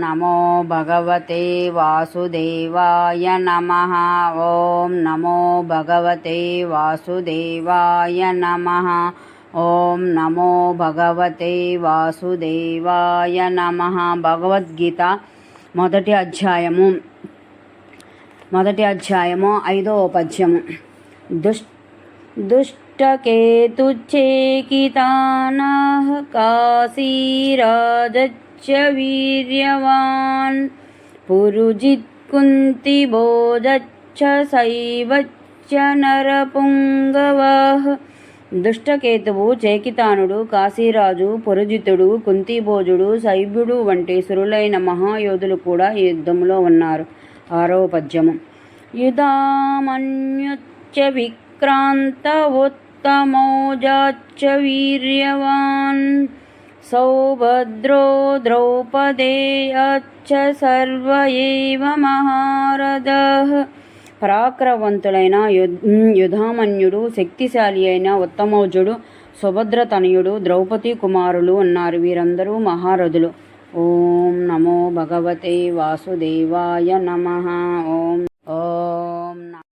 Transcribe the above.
నమో భగవతే వాసుదేవాయ నమ ఓం నమో భగవతే వాసుదేవాయ నమ ఓం నమో భగవతే వాసుదేవాయ నమ భగవద్గీత మొదటి అధ్యాయము మొదటి అధ్యాయము ఐదవ పద్యము దుష్ दुष्टकेतुच्चेकितानः काशीराजच्च वीर्यवान् पुरुजित्कुन्तिभोजच्च शैवच्च నరపుంగవః దుష్టకేతువు చేకితానుడు కాశీరాజు పురుజితుడు కుంతిభోజుడు శైవ్యుడు వంటి సురులైన మహాయోధులు కూడా ఈ యుద్ధంలో ఉన్నారు ఆరవ పద్యము యుధామన్యుచ్చ విక్రాంతవోత్తమౌజాచ్చ వీర్యవాన్ సౌభద్రో ద్రౌపదేయాచ్చ సర్వ ఏవ మహారద పరాక్రమవంతులైన యుధ్ యుధామన్యుడు శక్తిశాలి అయిన ఉత్తమౌజుడు సుభద్ర తనయుడు ద్రౌపది కుమారులు ఉన్నారు వీరందరూ మహారథులు. ఓం నమో భగవతే వాసుదేవాయ నమ. ఓం